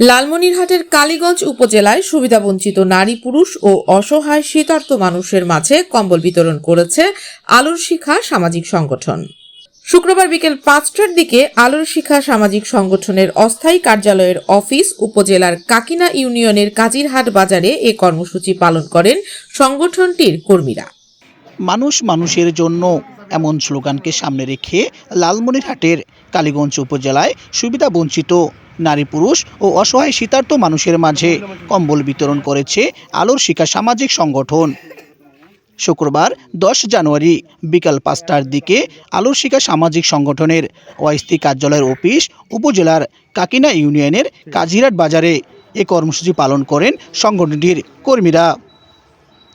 লালমনিরহাটের কালীগঞ্জ উপজেলায় সুবিধাবঞ্চিত নারী পুরুষ ও অসহায় শীতার্ত মানুষের মাঝে কম্বল বিতরণ করেছে আলোর শিখা সামাজিক সংগঠন। শুক্রবার বিকেল পাঁচটার দিকে আলোর শিখা সামাজিক সংগঠনের অস্থায়ী কার্যালয়ের অফিস উপজেলার কাকিনা ইউনিয়নের কাজিরহাট বাজারে এ কর্মসূচি পালন করেন সংগঠনটির কর্মীরা। মানুষ মানুষের জন্য এমন স্লোগানকে সামনে রেখে লালমনিরহাটের কালীগঞ্জ উপজেলায় সুবিধা বঞ্চিত নারী পুরুষ ও অসহায় শীতার্ত মানুষের মাঝে কম্বল বিতরণ করেছে আলোর শিখা সামাজিক সংগঠন। শুক্রবার দশ জানুয়ারি বিকাল পাঁচটার দিকে আলোর শিখা সামাজিক সংগঠনের ওয়াইস্তি কার্যালয়ের অফিস উপজেলার কাকিনা ইউনিয়নের কাজিরাট বাজারে এ কর্মসূচি পালন করেন সংগঠনটির কর্মীরা।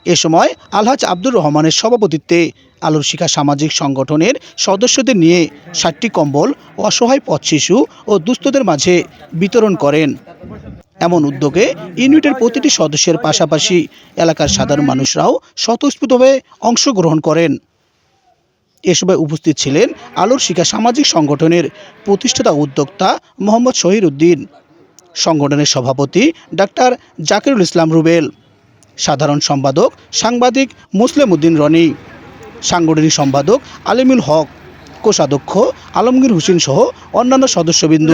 এ সময় আলহাজ আব্দুর রহমানের সভাপতিত্বে আলোর শিখা সামাজিক সংগঠনের সদস্যদের নিয়ে ষাটটি কম্বল, অসহায় পথ শিশু ও দুস্থদের মাঝে বিতরণ করেন। এমন উদ্যোগে ইউনিটের প্রতিটি সদস্যের পাশাপাশি এলাকার সাধারণ মানুষরাও স্বতঃস্ফূর্তভাবে অংশগ্রহণ করেন। এ সময় উপস্থিত ছিলেন আলোর শিখা সামাজিক সংগঠনের প্রতিষ্ঠাতা উদ্যোক্তা মোহাম্মদ শহীদ উদ্দিন সংগঠনের সভাপতি ডাক্তার জাকিরুল ইসলাম রুবেল। সাধারণ সম্পাদক সাংবাদিক মুসলিম উদ্দিন রনি। সাংগঠনিক সম্পাদক আলিমুল হক। কোষাধ্যক্ষ আলমগীর হোসেন সহ অন্যান্য সদস্যবৃন্দ।